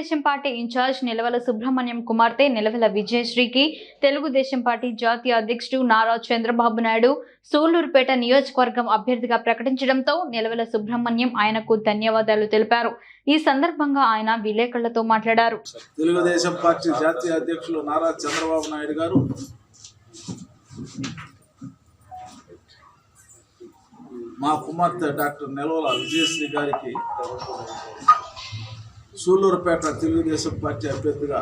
Telugu Desam party incharge Nilavala Subrahmanyam కుమార్తె Nilavala విజయశ్రీకి Telugu Desam party జాతీయ అధ్యక్షుడు నారా చంద్రబాబు నాయుడు సూళ్ళూరుపేట నియోజకవర్గం అభ్యర్థిగా ప్రకటించడంతో నిలవల సుబ్రహ్మణ్యం ఆయనకు ధన్యవాదాలు తెలిపారు. ఈ సందర్భంగా ఆయన విలేకరులతో మాట్లాడారు. తెలుగుదేశం పార్టీ జాతీయ అధ్యక్షులు నారా చంద్రబాబు నాయుడు గారు మా కుమార్తె డాక్టర్ నెలవల విజయశ్రీ గారికి సూళ్ళూరుపేట తెలుగుదేశం పార్టీ అభ్యర్థిగా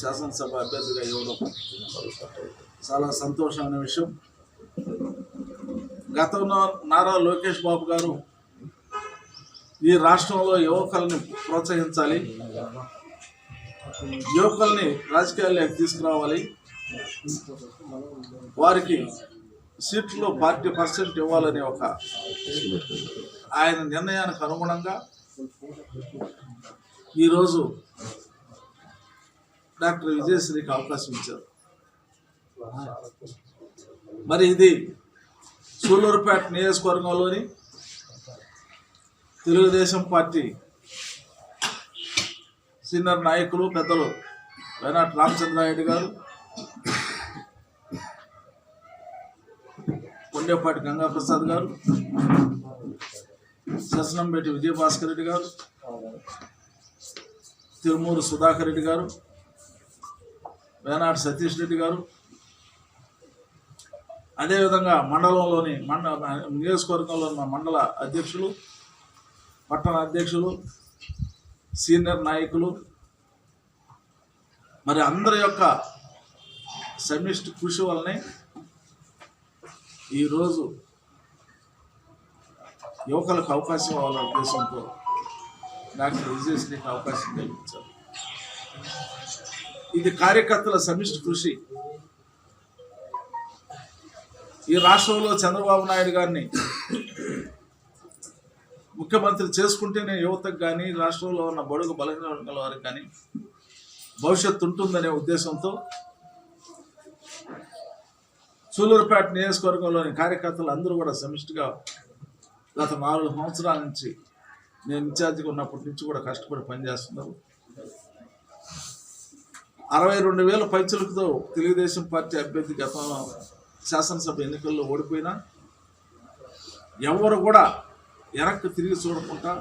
శాసనసభ అభ్యర్థిగా ఇవ్వడం చాలా సంతోషమైన విషయం. గతంలో నారా లోకేష్ బాబు గారు ఈ రాష్ట్రంలో యువకుల్ని ప్రోత్సహించాలి యువకుల్ని రాజకీయాల్లోకి తీసుకురావాలి. వారికి సీట్లు పార్టీ పర్సెంట్ ఇవ్వాలనే ఒక ఆయన నిర్ణయానికి అనుగుణంగా ఈరోజు డాక్టర్ విజయశ్రీకి అవకాశం ఇచ్చారు. మరి ఇది సూళ్ళూరుపేట నియోజకవర్గంలోని తెలుగుదేశం పార్టీ సీనియర్ నాయకులు పెద్దలు వేనాటి రామచంద్రారెడ్డి గారు గుండెపాటి గంగాప్రసాద్ గారు ససనంపేట విజయభాస్కర్ రెడ్డి గారు తిరుమూరు సుధాకర్ రెడ్డి గారు వేనాటి సతీష్ రెడ్డి గారు. అదేవిధంగా మండలంలోని మండ నియోజకవర్గంలో ఉన్న మండల అధ్యక్షులు పట్టణ అధ్యక్షులు సీనియర్ నాయకులు మరి అందరి యొక్క సమిష్టి కృషి వల్లనే ఈరోజు యువకులకు అవకాశం ఇవ్వాలనే ఉద్దేశంతో డాక్టర్ విజయశ్రీకి అవకాశం కల్పించారు. ఇది కార్యకర్తల సమిష్టి కృషి. ఈ రాష్ట్రంలో చంద్రబాబు నాయుడు గారిని ముఖ్యమంత్రి చేసుకుంటేనే యువతకు కానీ రాష్ట్రంలో ఉన్న బడుగు బలహీన వర్గాల వారికి కానీ భవిష్యత్తు ఉంటుందనే ఉద్దేశంతో సూలూరుపేట నియోజకవర్గంలోని కార్యకర్తలు అందరూ కూడా సమిష్టిగా గత నాలుగు సంవత్సరాల నుంచి నేను ఇన్ఛార్జిగా ఉన్నప్పటి నుంచి కూడా కష్టపడి పనిచేస్తున్నారు. అరవై రెండు వేల పైచులకుతో తెలుగుదేశం పార్టీ అభ్యర్థి గతంలో శాసనసభ ఎన్నికల్లో ఓడిపోయినా ఎవరు కూడా వెనక్కి తిరిగి చూడకుండా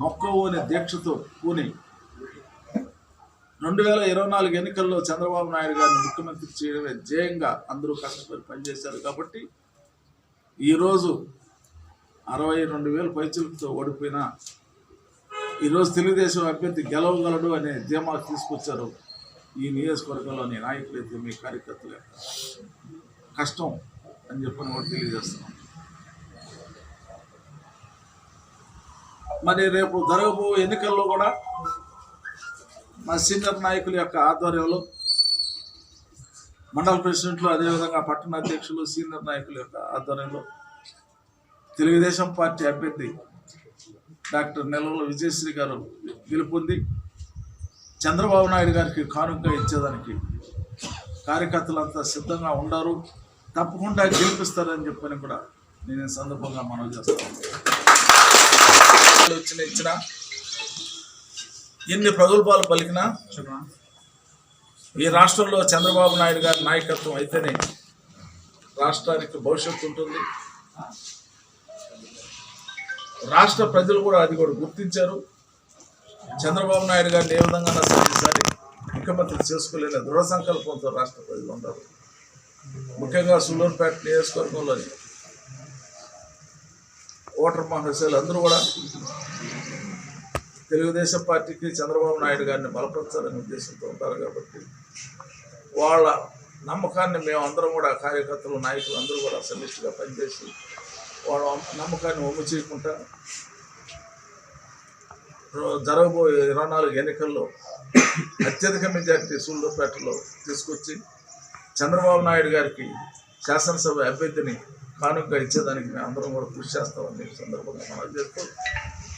మొక్కవు అనే దీక్షతో కూని రెండు వేల ఇరవై నాలుగు ఎన్నికల్లో చంద్రబాబు నాయుడు గారిని ముఖ్యమంత్రి చేయడమే ధ్యేయంగా అందరూ కష్టపడి పనిచేశారు కాబట్టి ఈరోజు అరవై రెండు వేల పైచులతో ఓడిపోయిన ఈరోజు తెలుగుదేశం అభ్యర్థి గెలవగలడు అనే ధీమా తీసుకొచ్చారు ఈ నియోజకవర్గంలోని నాయకులైతే మీ కార్యకర్తలు. కష్టం అని చెప్పని కూడా తెలియజేస్తున్నాం. మరి రేపు జరగబో ఎన్నికల్లో కూడా మా సీనియర్ నాయకుల యొక్క ఆధ్వర్యంలో మండల ప్రెసిడెంట్లు అదేవిధంగా పట్టణ అధ్యక్షులు సీనియర్ నాయకుల యొక్క ఆధ్వర్యంలో తెలుగుదేశం పార్టీ అభ్యర్థి డాక్టర్ నెలవల విజయశ్రీ గారు గెలుపొంది చంద్రబాబు నాయుడు గారికి కానుక ఇచ్చేదానికి కార్యకర్తలంతా సిద్ధంగా ఉండారు. తప్పకుండా గెలిపిస్తారని చెప్పని కూడా నేను సందర్భంగా మనవి చేస్తాను వచ్చిన ఇచ్చిన ఎన్ని ప్రగల్భాలు పలికినా ఈ రాష్ట్రంలో చంద్రబాబు నాయుడు గారి నాయకత్వం అయితేనే రాష్ట్రానికి భవిష్యత్తు ఉంటుంది. రాష్ట్ర ప్రజలు కూడా అది కూడా గుర్తించారు. చంద్రబాబు నాయుడు గారిని ఏ విధంగా అసలు ఈసారి ముఖ్యమంత్రి చేసుకోలేని దృఢ సంకల్పంతో రాష్ట్ర ప్రజలు ఉన్నారు. ముఖ్యంగా సులూరుపేట నియోజకవర్గంలోని ఓటర్ మహాశయులు అందరూ కూడా తెలుగుదేశం పార్టీకి చంద్రబాబు నాయుడు గారిని బలపరచాలనే ఉద్దేశంతో ఉంటారు కాబట్టి వాళ్ళ నమ్మకాన్ని మేము అందరం కూడా కార్యకర్తలు నాయకులు అందరూ కూడా సమిష్టిగా పనిచేసి వాళ్ళ నమ్మకాన్ని ఒమ్ము చేయకుండా జరగబోయే ఇరవై నాలుగు ఎన్నికల్లో అత్యధిక మెజార్టీ సూళ్ళూరుపేటలో తీసుకొచ్చి చంద్రబాబు నాయుడు గారికి శాసనసభ అభ్యర్థిని కానుకగా ఇచ్చేదానికి మేము అందరం కూడా కృషి చేస్తామని సందర్భంగా మనం చేస్తూ